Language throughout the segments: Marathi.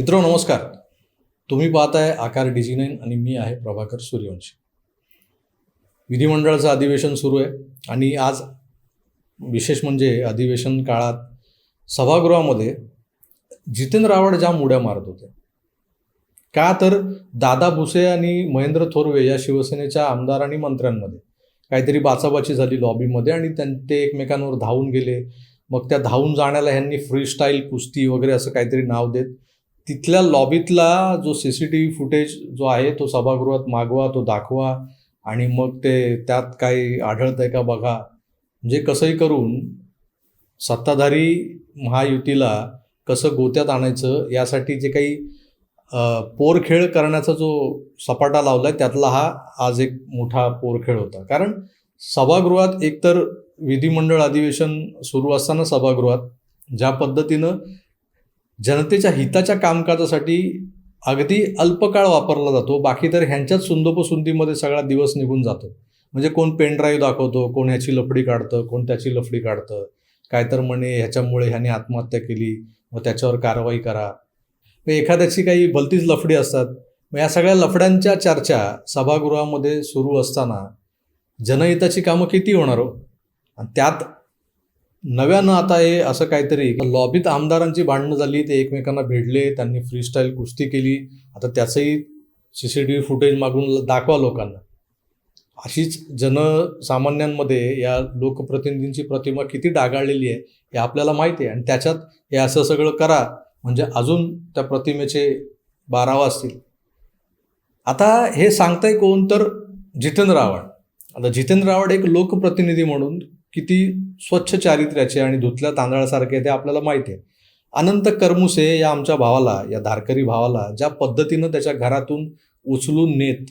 मित्र नमस्कार. तुम्ही पाहताय आकार डिजी नाईन आणि मी आहे प्रभाकर सूर्यवंशी. विधिमंडळाचं अधिवेशन सुरू आहे आणि आज विशेष म्हणजे अधिवेशन काळात सभागृहामध्ये जितेंद्र आव्हाड ज्या मुड्या मारत होते का तर दादा भुसे आणि महेंद्र थोरवे या शिवसेनेच्या आमदार आणि मंत्र्यांमध्ये काहीतरी बाचाबाची झाली लॉबीमध्ये आणि त्यां ते एकमेकांवर धावून गेले. मग त्या धावून जाण्याला ह्यांनी फ्रीस्टाईल कुस्ती वगैरे असं काहीतरी नाव देत तिथल्या लॉबीतला जो C C T V footage जो आहे तो सभागृहात मागवा तो दाखवा आणि मग ते त्यात काही आढळतंय का बघा. म्हणजे कसंही करून सत्ताधारी महायुतीला कसं गोत्यात आणायचं यासाठी जे काही पोरखेळ करण्याचा जो सपाटा लावलाय त्यातला हा आज एक मोठा पोरखेळ होता. कारण सभागृहात एकतर विधिमंडळ अधिवेशन सुरू असताना सभागृहात ज्या पद्धतीनं जनतेच्या हिताच्या कामकाजासाठी अगदी अल्पकाळ वापरला जातो. बाकी तर ह्यांच्याच सुंदोपसुंदीमध्ये सगळा दिवस निघून जातो. म्हणजे कोण पेनड्राईव्ह दाखवतो कोण ह्याची लफडी काढतं कोण त्याची लफडी काढतं. काय तर म्हणे ह्याच्यामुळे ह्याने आत्महत्या केली मग त्याच्यावर कारवाई करा. मग एखाद्याची काही भलतीच लफडी असतात. मग या सगळ्या लफड्यांच्या चर्चा सभागृहामध्ये सुरू असताना जनहिताची कामं किती होणार हो? आणि त्यात नव्यानं आता हे असं काहीतरी लॉबीत आमदारांची भांडणं झाली ते एकमेकांना भिडले त्यांनी फ्रीस्टाईल कुस्ती केली. आता त्याचंही C C T V footage मागून दाखवा लोकांना. अशीच जनसामान्यांमध्ये या लोकप्रतिनिधींची प्रतिमा किती डागाळलेली आहे हे आपल्याला माहिती आहे. आणि त्याच्यात हे असं सगळं करा म्हणजे अजून त्या प्रतिमेचे बारावा असतील. आता हे सांगताय कोण? तर जितेंद्र आव्हाड. आता जितेंद्र आव्हाड एक लोकप्रतिनिधी म्हणून किती स्वच्छ चारित्र्याचे आणि धुतल्या तांदळासारखे ते आपल्याला माहिती आहे. अनंत करमुसे या आमच्या भावाला या धारकरी भावाला ज्या पद्धतीनं त्याच्या घरातून उचलून नेत.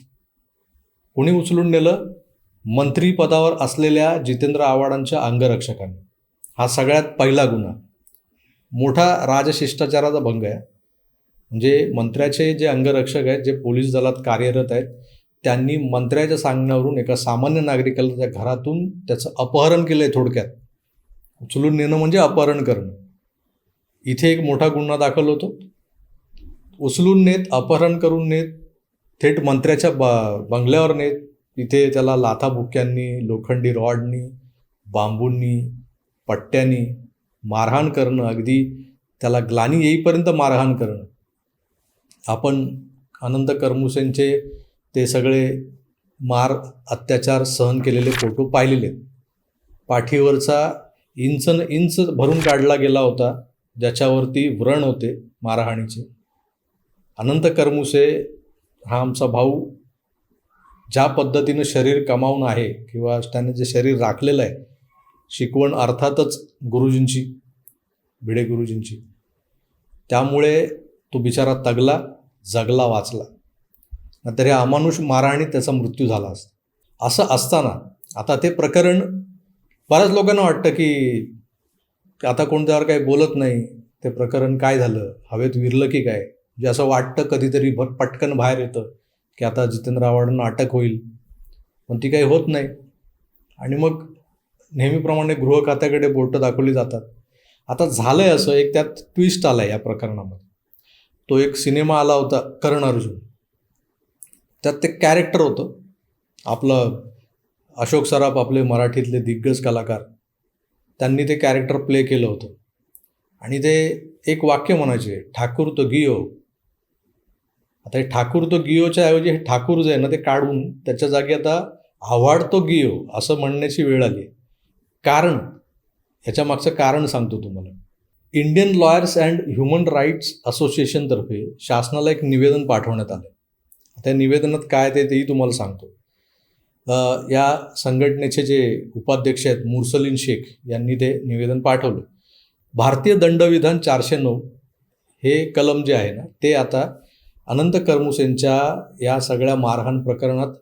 कोणी उचलून नेलं? मंत्रीपदावर असलेल्या जितेंद्र आव्हाडांच्या अंगरक्षकांनी. हा सगळ्यात पहिला गुन्हा. मोठा राजशिष्टाचाराचा भंग आहे. म्हणजे मंत्र्याचे जे अंगरक्षक आहेत जे पोलीस दलात कार्यरत आहेत त्यांनी मंत्र्याच्या सांगण्यावरून एका सामान्य नागरिकाला त्या घरातून त्याचं अपहरण केलं आहे थोडक्यात. उचलून नेणं म्हणजे अपहरण करणं. इथे एक मोठा गुन्हा दाखल होतो. उचलून नेत अपहरण करून नेत थेट मंत्र्याच्या ब बंगल्यावर नेत. तिथे त्याला लाथाबुक्यांनी लोखंडी रॉडनी बांबूंनी पट्ट्यांनी मारहाण करणं अगदी त्याला ग्लानी येईपर्यंत मारहाण करणं. आपण अनंत करमुसेंचे ते सगळे मार अत्याचार सहन केलेले फोटो पाहिलेले पाठीवरचा इंच न इंच भरून काढला गेला होता ज्याच्यावरती व्रण होते मारहाणीचे. अनंत करमुसे हा आमचा भाऊ ज्या पद्धतीनं शरीर कमावून आहे किंवा त्याने जे शरीर राखलेलं आहे शिकवण अर्थातच गुरुजींची भिडे गुरुजींची. त्यामुळे तो बिचारा तगला जगला वाचला. नंतर या अमानुष मारहाणीत त्याचा मृत्यू झाला असता. असं असताना आता ते प्रकरण बऱ्याच लोकांना वाटतं की आता कोण त्यावर काही बोलत नाही. ते प्रकरण काय झालं? हवेत विरलं की काय? जे असं वाटतं कधीतरी भर पटकन बाहेर येतं की आता जितेंद्र आव्हाडांना अटक होईल. पण ती काही होत नाही. आणि मग नेहमीप्रमाणे गृह खात्याकडे बोटं दाखवली जातात. आता झालं आहे असं एक त्यात ट्विस्ट आलाय या प्रकरणामध्ये. तो एक सिनेमा आला होता कर्ण अर्जुन. त्यात ते कॅरेक्टर होतं. आपलं अशोक सराफ आपले मराठीतले दिग्गज कलाकार त्यांनी ते कॅरेक्टर प्ले केलं होतं. आणि ते एक वाक्य म्हणायचे ठाकूर तो गियो. आता हे ठाकूर तो गियोच्या ऐवजी हे ठाकूर जे आहे ना ते काढून त्याच्या जागी आता आव्हाड तो गियो असं म्हणण्याची वेळ आली. कारण ह्याच्या मागचं कारण सांगतो तुम्हाला. Indian lawyers and human rights असोसिएशनतर्फे शासनाला एक निवेदन पाठवण्यात आलं. त्या निवेदनात काय ते तेही तुम्हाला सांगतो. या संघटनेचे जे उपाध्यक्ष आहेत मुर्सलीन शेख यांनी ते निवेदन पाठवलं. भारतीय दंडविधान चारशे नऊ हे कलम जे आहे ना ते आता अनंत करमुसेंच्या या सगळ्या मारहाण प्रकरणात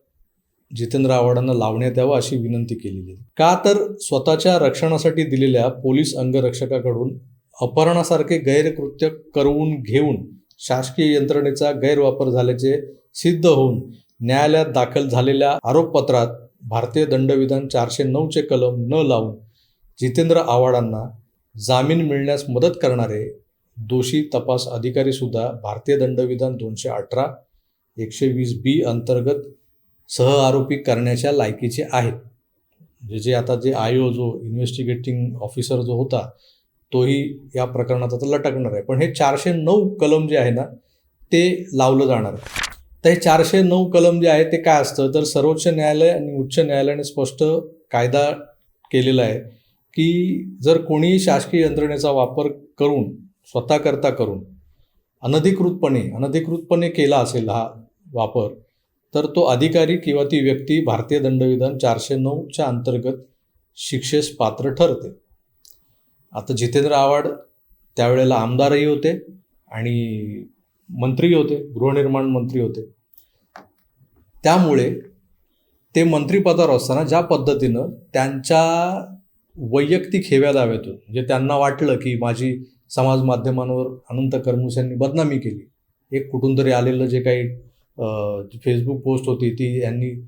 जितेंद्र आव्हाडांना लावण्यात यावं अशी विनंती केलेली आहे. का तर स्वतःच्या रक्षणासाठी दिलेल्या पोलीस अंगरक्षकाकडून अपहरणासारखे गैरकृत्य करवून घेऊन शासकीय यंत्रणेचा गैरवापर झाल्याचे सिद्ध होऊन न्यायालयात दाखल झालेल्या आरोपपत्रात भारतीय दंडविधान चारशे नऊचे कलम न लावून जितेंद्र आव्हाडांना जामीन मिळण्यास मदत करणारे दोषी तपास अधिकारीसुद्धा भारतीय दंडविधान दोनशे अठरा एकशे वीस बी अंतर्गत सह आरोपी करण्याच्या लायकीचे आहेत. म्हणजे जे आता जे आयो जो इन्व्हेस्टिगेटिंग ऑफिसर जो होता तोही या प्रकरणात आता लटकणार आहे. पण हे चारशे नऊ कलम जे आहे ना ते लावलं जाणार आहे. तर हे चारशे नऊ कलम जे आहे ते काय असतं? तर सर्वोच्च न्यायालय आणि उच्च न्यायालयाने स्पष्ट कायदा केलेला आहे की जर कोणी शासकीय यंत्रणेचा वापर करून स्वतःकरता करून अनधिकृतपणे अनधिकृतपणे केला असेल हा वापर तर तो अधिकारी किंवा ती व्यक्ती भारतीय दंडविधान चारशे नऊच्या अंतर्गत शिक्षेस पात्र ठरते. आता जितेंद्र आव्हाड त्यावेळेला आमदारही होते आणि मंत्री होते गृहनिर्माण मंत्री होते. त्यामुळे ते मंत्रिपदावर असताना ज्या पद्धतीनं त्यांच्या वैयक्तिक हेव्या दाव्यातून म्हणजे त्यांना वाटलं की माझी समाज माध्यमांवर अनंत करमुस यांनी बदनामी केली. एक कुठून तरी आलेलं जे काही फेसबुक पोस्ट होती ती यांनी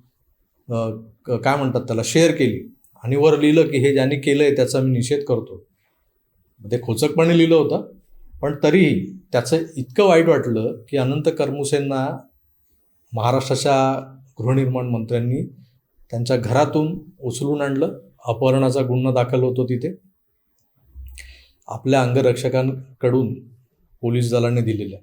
क- काय म्हणतात त्याला शेअर केली. आणि वर लिहिलं की हे ज्यांनी केलं आहे त्याचा मी निषेध करतो. ते खोचकपणे लिहिलं होतं. पण तरीही त्याचं इतकं वाईट वाटलं की अनंत कर्मुसेंना महाराष्ट्राच्या गृहनिर्माण मंत्र्यांनी त्यांच्या घरातून उचलून आणलं. अपहरणाचा गुन्हा दाखल होतो तिथे. आपल्या अंगरक्षकांकडून पोलीस दलाने दिलेल्या.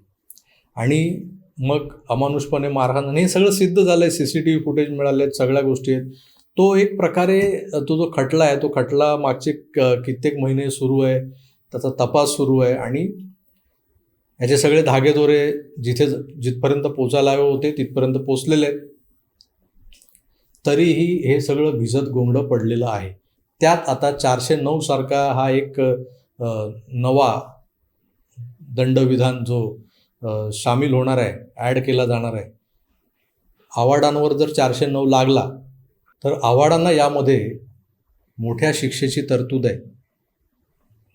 आणि मग अमानुषपणे मारहाण आणि हे सगळं सिद्ध झालं आहे C C T V footage मिळाले आहेत सगळ्या गोष्टी आहेत. तो एक प्रकारे तो जो खटला आहे तो खटला मागचे कित्येक महिने सुरू आहे. त्याचा तपास सुरू आहे आणि याचे सगळे धागेदोरे जिथे जिथपर्यंत पोचायला हवे होते तिथपर्यंत पोचलेले आहेत. तरीही हे सगळं भिजत गोंगडं पडलेलं आहे. त्यात आता चारशे नऊ सारखा हा एक नवा दंडविधान जो सामील होणार आहे ॲड केला जाणार आहे. आवाडांवर जर चारशे नऊ लागला तर आवाडांना यामध्ये मोठ्या शिक्षेची तरतूद आहे.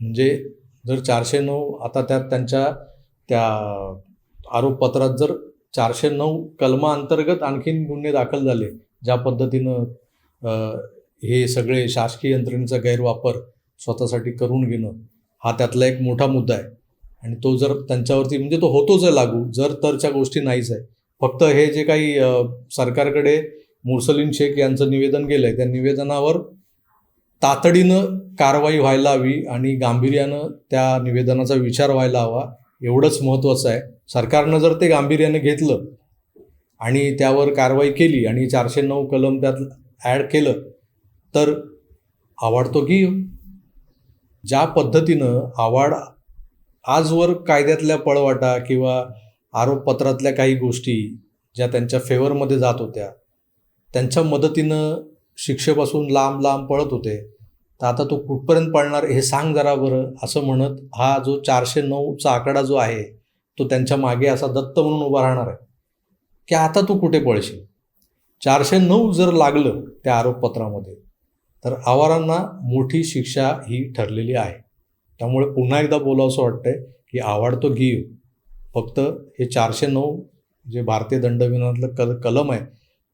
म्हणजे जर चारशे नऊ आता त्यात त्यांच्या त्या आरोपपत्रात जर चारशे नऊ कलमाअंतर्गत आणखीन गुन्हे दाखल झाले ज्या पद्धतीनं हे सगळे शासकीय यंत्रणेचा गैरवापर स्वतःसाठी करून घेणं हा त्यातला एक मोठा मुद्दा आहे. आणि तो जर त्यांच्यावरती म्हणजे तो होतोच आहे लागू जर तरच्या गोष्टी नाहीच आहे. फक्त हे जे काही सरकारकडे मुर्सलीन शेख यांचं निवेदन गेलं आहे त्या निवेदनावर तातडीनं कारवाई व्हायला हवी आणि गांभीर्यानं त्या निवेदनाचा विचार व्हायला हवा एवढंच महत्त्वाचं आहे. सरकारनं जर ते गांभीर्यानं घेतलं आणि त्यावर कारवाई केली आणि चारशे नऊ कलम त्यात ॲड केलं तर आवडतो की ज्या पद्धतीनं आवाड आजवर कायद्यातल्या पळवाटा किंवा आरोपपत्रातल्या काही गोष्टी ज्या त्यांच्या फेवरमध्ये जात होत्या त्यांच्या मदतीनं शिक्षेपासून लांब लांब पळत होते. तर आता तो कुठपर्यंत पळणार हे सांग जरा बरं असं म्हणत हा जो चारशे नऊचा आकडा जो आहे तो त्यांच्या मागे असा दत्त म्हणून उभा राहणार आहे. की आता तू कुठे पळशील? चारशे नऊ जर लागलं त्या आरोपपत्रामध्ये तर आवारांना मोठी शिक्षा ही ठरलेली आहे. त्यामुळे पुन्हा एकदा बोलावंसं वाटतंय की आवाड तो गिव फक्त हे चारशे नऊ जे भारतीय दंडविधानातलं कल कलम आहे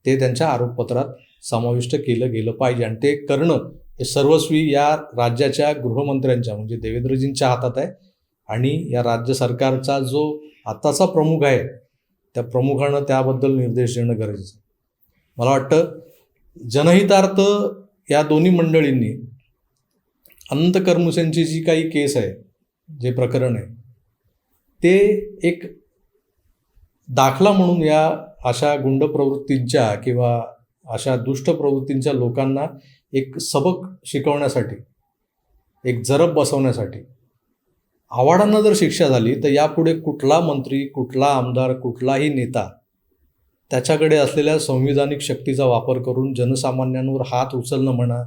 ते त्यांच्या आरोपपत्रात समाविष्ट केलं गेलं पाहिजे. आणि ते करणं हे सर्वस्वी या राज्याच्या गृहमंत्र्यांच्या म्हणजे देवेंद्रजींच्या हातात आहे. आणि या राज्य सरकारचा जो आत्ताचा प्रमुख आहे त्या प्रमुखानं त्याबद्दल निर्देश देणं गरजेचं आहे. मला वाटतं जनहितार्थ या दोन्ही मंडळींनी अनंत कर्मुसेंची जी काही केस आहे जे प्रकरण आहे ते एक दाखला म्हणून या अशा गुंड प्रवृत्तींच्या किंवा अशा दुष्ट प्रवृत्तींच्या लोकांना एक सबक शिकवण्यासाठी एक जरब बसवण्यासाठी आव्हाडांना जर शिक्षा झाली तर यापुढे कुठला मंत्री कुठला आमदार कुठलाही नेता त्याच्याकडे असलेल्या संविधानिक शक्तीचा वापर करून जनसामान्यांवर हात उचलणं म्हणा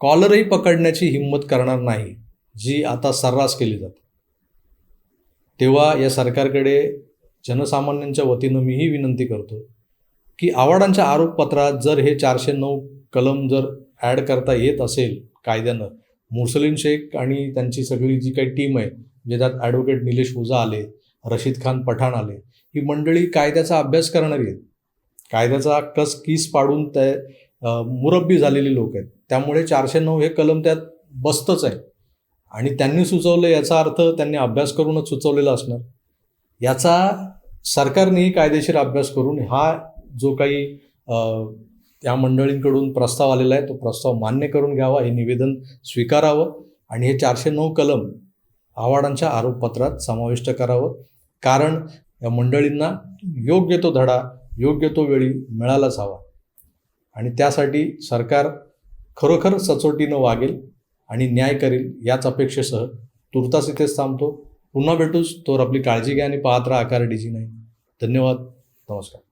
कॉलरही पकडण्याची हिंमत करणार नाही जी आता सर्रास केली जाते. तेव्हा या सरकारकडे जनसामान्यांच्या वतीनं मीही विनंती करतो की आवाडांच्या आरोपपत्रात जर हे चारशे नऊ कलम जर ॲड करता येत असेल कायद्यानं मुर्सलीन शेख आणि त्यांची सगळी जी काही टीम आहे जे त्यात ॲडव्होकेट निलेश ओझा आले रशीद खान पठाण आले ही मंडळी कायद्याचा अभ्यास करणारी आहेत. कायद्याचा कस किस पाडून ते मुरब्बी झालेली लोक आहेत. त्यामुळे चारशे नऊ हे कलम त्यात बसतंच आहे. आणि त्यांनी सुचवलं याचा अर्थ त्यांनी अभ्यास करूनच सुचवलेला असणार. याचा सरकारनेही कायदेशीर अभ्यास करून हा जो काही त्या या मंडळींकडून प्रस्ताव आलेला आहे तो प्रस्ताव मान्य करून घ्यावा हे निवेदन स्वीकारावं आणि हे चारशे नऊ कलम आव्हाडांच्या आरोपपत्रात समाविष्ट करावं. कारण या मंडळींना योग्य तो धडा योग्य तो वेळी मिळालाच हवा. आणि त्यासाठी सरकार खरोखर सचोटीनं वागेल आणि न्याय करेल याच अपेक्षेसह तुर्तास इथेच थांबतो. पुन्हा भेटूच. तोवर आपली काळजी घ्या आणि पाहत राहा आकार डीजी नाही धन्यवाद. नमस्कार.